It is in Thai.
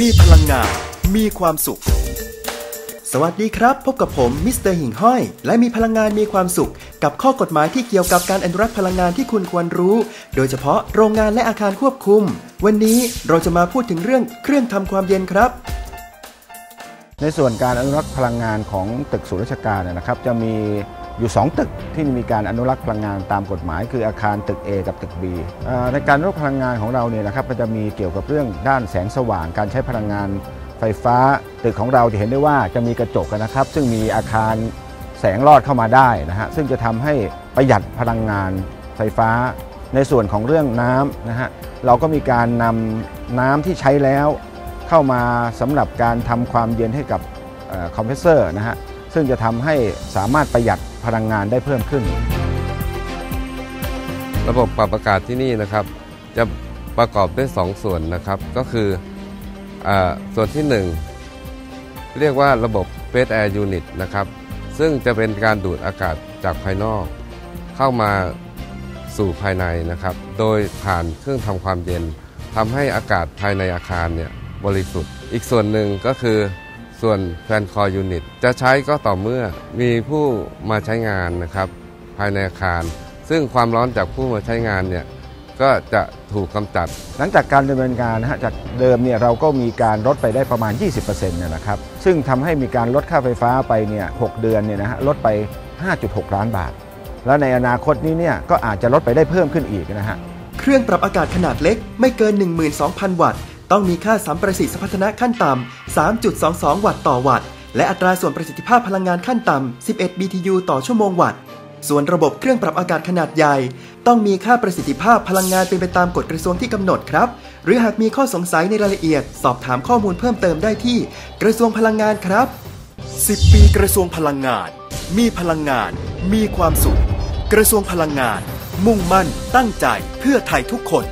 มีพลังงาน มีความสุข สวัสดีครับ พบกับผมมิสเตอร์หิ่งห้อย และมีพลังงานมีความสุข กับข้อกฎหมายที่เกี่ยวกับการอนุรักษ์พลังงานที่คุณควรรู้ โดยเฉพาะโรงงานและอาคารควบคุม วันนี้เราจะมาพูดถึงเรื่องเครื่องทำความเย็นครับในส่วนการอนุรักษ์พลังงานของตึกศูนย์ราชการเนยนะครับ จะมี อยู่ 2 ตึกที่มีการอนุรักษ์พลังงานตามกฎหมาย คืออาคารตึก A กับตึก B ในการอนุรักษ์พลังงานของเราเนี่ยนะครับมันจะมีเกี่ยวกับเรื่องด้านแสงสว่าง การใช้พลังงานไฟฟ้า ตึกของเราจะเห็นได้ว่าจะมีกระจกนะครับ ซึ่งมีอาคารแสงลอดเข้ามาได้นะฮะซึ่งจะทำให้ประหยัดพลังงานไฟฟ้า ในส่วนของเรื่องน้ำนะฮะเราก็มีการนำน้ำที่ใช้แล้วเข้ามาสำหรับการทำความเย็นให้กับคอมเพรสเซอร์นะฮะซึ่งจะทำให้สามารถประหยัด พลังงานได้เพิ่มขึ้น ระบบปรับอากาศที่นี่นะครับ จะประกอบด้วย 2 ส่วนนะครับ ก็คืออาส่วนที่ 1 เรียกว่าระบบ Space Air Unit นะครับ ซึ่งจะเป็นการดูดอากาศจากภายนอก เข้ามาสู่ภายในนะครับ โดยผ่านเครื่องทำความเย็นทำให้อากาศภายในอาคารเนี่ยบริสุทธิ์ อีกส่วนหนึ่งก็คือ ส่วนแฟนคอยูนิตจะใช้ก็ต่อเมื่อมีผู้มาใช้งานนะครับ ภายในอาคาร ซึ่งความร้อนจากผู้มาใช้งานเนี่ยก็จะถูกกำจัด หลังจากการดำเนินการนะฮะจากเดิมเนี่ยเราก็มีการลดไปได้ประมาณ 20%เนี่ยนะครับ ซึ่งทำให้มีการลดค่าไฟฟ้าไปเนี่ย6เดือนเนี่ยนะฮะลดไป 5.6 ล้านบาท แล้วในอนาคตนี้เนี่ยก็อาจจะลดไปได้เพิ่มขึ้นอีกนะฮะเครื่องปรับอากาศขนาดเล็กไม่เกิน 12,000 วัตต์ ต้องมีค่าสัมประสิทธิพัฒนะขั้นต่ำ 3.22 วัตต์ต่อวัตต์ และอัตราส่วนประสิทธิภาพพลังงานขั้นต่ำ 11 BTU ต่อชั่วโมงวัตต์ ส่วนระบบเครื่องปรับอากาศขนาดใหญ่ ต้องมีค่าประสิทธิภาพพลังงานเป็นไปตามกฎกระทรวงที่กำหนดครับ หรือหากมีข้อสงสัยในรายละเอียด สอบถามข้อมูลเพิ่มเติมได้ที่ กระทรวงพลังงานครับ 10 ปีกระทรวงพลังงาน มีพลังงาน มีความสุข กระทรวงพลังงาน มุ่งมั่น ตั้งใจ เพื่อไทยทุกคน